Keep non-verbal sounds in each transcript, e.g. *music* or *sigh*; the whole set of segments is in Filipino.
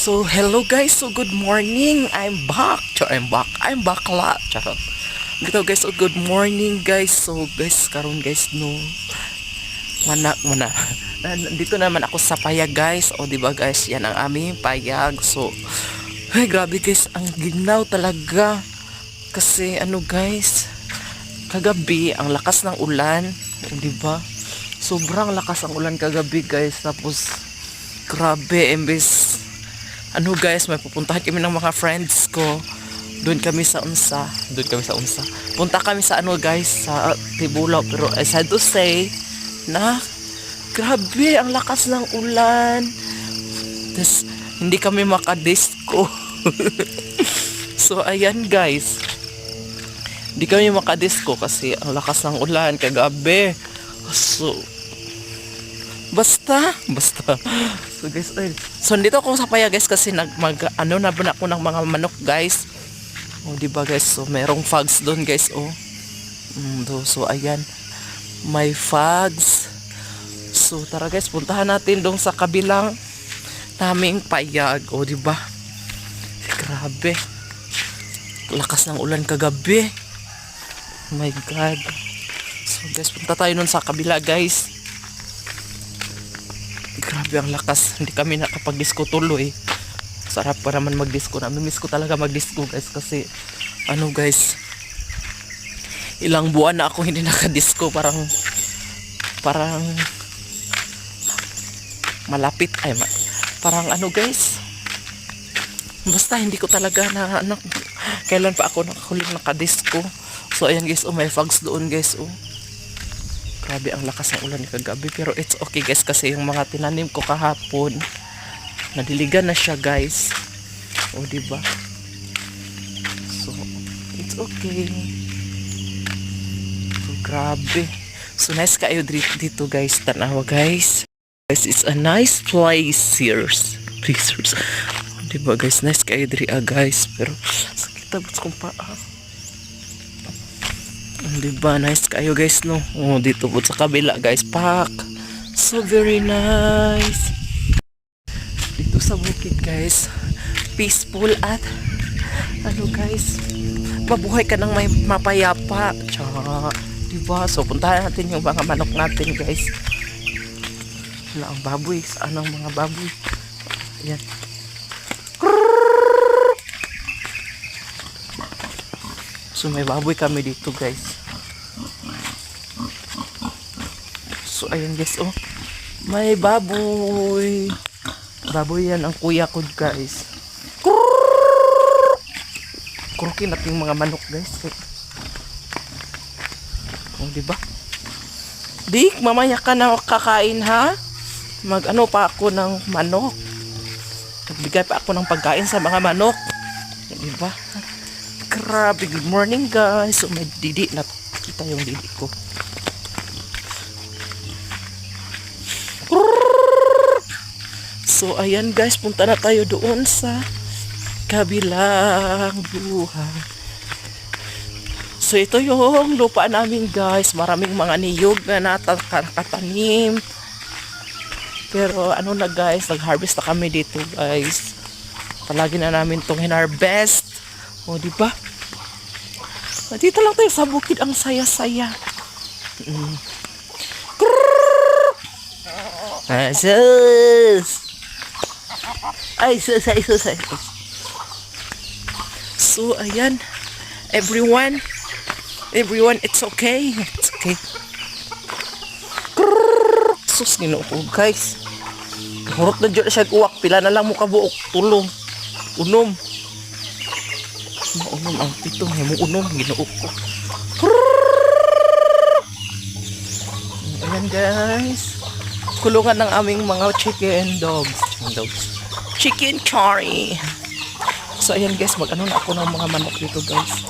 So, hello guys. So, good morning. I'm back. Char, I'm back. I'm bakla. Charot. Dito guys, so good morning guys. So, guys, karon guys, no. Manak, mana. Nandito *laughs* naman ako sa payag guys. O, di ba guys, yan ang aming payag. So, ay, grabe guys, ang ginaw talaga. Kasi, ano guys, kagabi, ang lakas ng ulan. Di ba? Sobrang lakas ang ulan kagabi guys. Tapos, grabe, embes ano guys, may pupuntahan kami ng mga friends ko. Doon kami sa Unsa. Doon kami sa Unsa. Punta kami sa ano guys, sa Tibulaw. Pero I sad to say, na, grabe, ang lakas ng ulan. Tapos, hindi kami makadisco. *laughs* so, ayan guys. Hindi kami makadisco kasi ang lakas ng ulan kagabi. So, Basta, basta. So guys, ay, so dito ako sa paya guys kasi nag mag ano na ba ako ng mga manok guys. Oh, di ba guys? So merong fogs doon guys, oh. Mm, do, so ayan. May fogs. So tara guys, puntahan natin doon sa kabilang naming payag, oh, di ba? Grabe. Lakas ng ulan kagabi. Oh my god. So guys, punta tayo nun sa kabila guys. Grabe ang lakas. Hindi kami nakapag-disco tuloy. Sarap pa naman mag-disco. Namimiss ko talaga mag-disco guys kasi ano guys ilang buwan na ako hindi nakadisco parang parang malapit ay ma, parang ano guys basta hindi ko talaga na ano, kailan pa ako nakahuling nakadisco so ayan guys oh may fogs doon guys oh Grabe ang lakas ng ulan kagabi pero it's okay guys kasi yung mga tinanim ko kahapon nadiligan na siya guys. O di ba? So it's okay. So grabe. So nice kayo dito guys tanawa guys. Guys it's a nice place here. Please. Di ba guys nice kayo diri ah, guys pero sakit ang kong paa. Di ba? Nice kayo guys, no? Oh, dito po sa kabila guys. Pak! So very nice. Dito sa bukid guys. Peaceful at ano guys. Mabuhay ka ng may mapayapa. Tsaka, di ba? So puntahan natin yung mga manok natin guys. Wala ang baboy. Saan ang mga baboy? Ayan. So may baboy kami dito guys. So ayun guys oh. May baboy. Baboy yan ang kuya ko guys. Kurukin natin mga manok guys. Oh, di ba? Dik, mamaya ka na kakain ha? Mag ano pa ako ng manok. Nagbigay pa ako ng pagkain sa mga manok. Di ba? Grabe, good morning guys. So may didi na kita yung didi ko. So ayan guys, punta na tayo doon sa kabilang buhay. So ito yung lupa namin guys. Maraming mga niyog na nakatanim. Pero ano na guys, nag-harvest na kami dito guys. Palagi na namin tong hinarvest. O, di ba? Dito lang tayo sa bukid. Ang saya-saya. Mm. Ah, sus! Ay, sus, ay, sus, ay. So, ayan. Everyone. Everyone, it's okay. It's okay. Sus, ginoo ko, guys. Hurot na dyan siya uwak. Pila na lang mo kabuok. Tulong. Unom. Maunom ang pito. May mo unom. Ginoo ko. Ayan guys. Kulungan ng aming mga chicken dogs. Chicken dogs. Chicken curry. So ayan guys. Mag-ano na ako ng mga manok dito guys.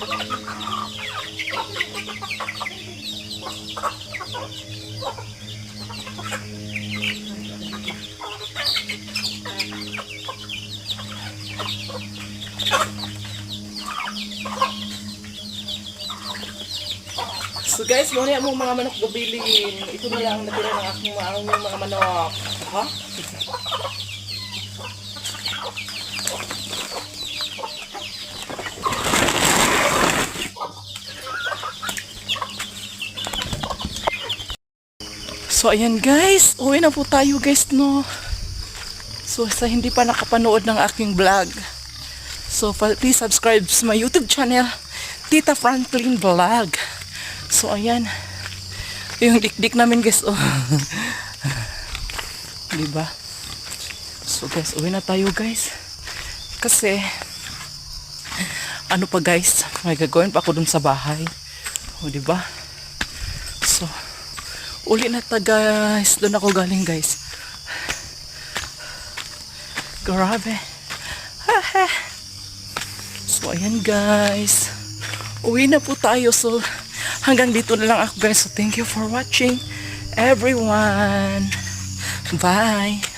So guys, muna mo mga manok gabilin. Ito na lang ang natira ng aking mga, ang mga manok. Ha? So ayan guys, uwi na po tayo guys no. So sa hindi pa nakapanood ng aking vlog, so please subscribe sa my YouTube channel, Tita Franklin Vlog. So ayan, yung dikdik namin guys oh. *laughs* Di ba? So guys, uwi na tayo guys. Kasi ano pa guys, may gagawin pa ako dun sa bahay. O di ba? Uli na ta guys, doon ako galing guys. Grabe. *laughs* so ayan guys. Uwi na po tayo. So hanggang dito na lang ako guys. So thank you for watching everyone. Bye.